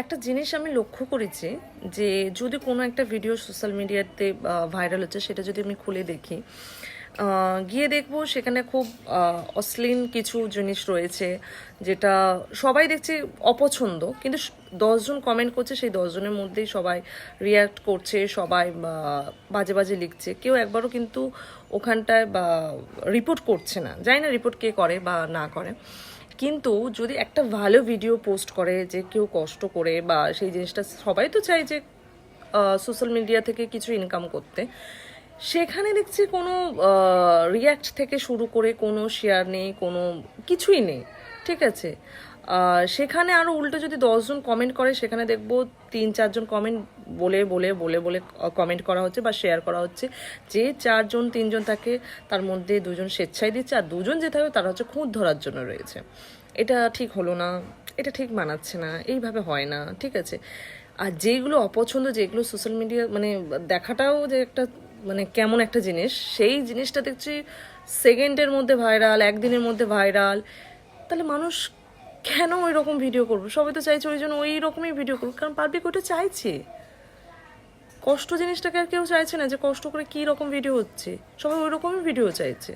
একটা জিনিস আমি লক্ষ্য করেছি যে যদি কোনো একটা ভিডিও সোশ্যাল মিডিয়াতে ভাইরাল হচ্ছে, সেটা যদি আমি খুলে দেখি গিয়ে দেখব সেখানে খুব অশ্লীল কিছু জিনিস রয়েছে, যেটা সবাই দেখছে অপছন্দ, কিন্তু দশজন কমেন্ট করছে, সেই দশজনের মধ্যেই সবাই রিয়াক্ট করছে, সবাই বাজে বাজে লিখছে। কেউ একবারও কিন্তু ওখানটায় বা রিপোর্ট করছে না। জানি না রিপোর্ট কে করে বা না করে। কিন্তু যদি একটা ভালো ভিডিও পোস্ট করে যে কেউ কষ্ট করে বা সেই জিনিসটা সবাই তো চায় যে সোশ্যাল মিডিয়া থেকে কিছু ইনকাম করতে, সেখানে দেখছি কোনো রিয়্যাক্ট থেকে শুরু করে কোনো শেয়ার নেই, কোনো কিছুই নেই, ঠিক আছে? সেখানে আরও উল্টো যদি দশজন কমেন্ট করে, সেখানে দেখব তিন, চারজন কমেন্ট বলে বলে বলে বলে কমেন্ট করা হচ্ছে বা শেয়ার করা হচ্ছে। যে চারজন, তিনজন থাকে তার মধ্যে দুজন স্বেচ্ছায় দিচ্ছে আর দুজন যে থাকবে তারা হচ্ছে খুঁত ধরার জন্য রয়েছে। এটা ঠিক হলো না, এটা ঠিক মানাচ্ছে না, এইভাবে হয় না, ঠিক আছে? আর যেগুলো অপছন্দ, যেগুলো সোশ্যাল মিডিয়া মানে দেখাটাও যে একটা মানে কেমন একটা জিনিস, সেই জিনিসটা দেখছি সেকেন্ডের মধ্যে ভাইরাল একদিনের মধ্যে ভাইরাল তাহলে মানুষ কেন ওই রকম ভিডিও করব? সবাই তো চাইছে ওই জন্য ওই রকমই ভিডিও করব। কারণ পাবলিক ওটা চাইছে। কষ্ট জিনিসটাকে আর কেউ চাইছে না যে কষ্ট করে কী রকম ভিডিও হচ্ছে। সবাই ওই রকমই ভিডিও চাইছে।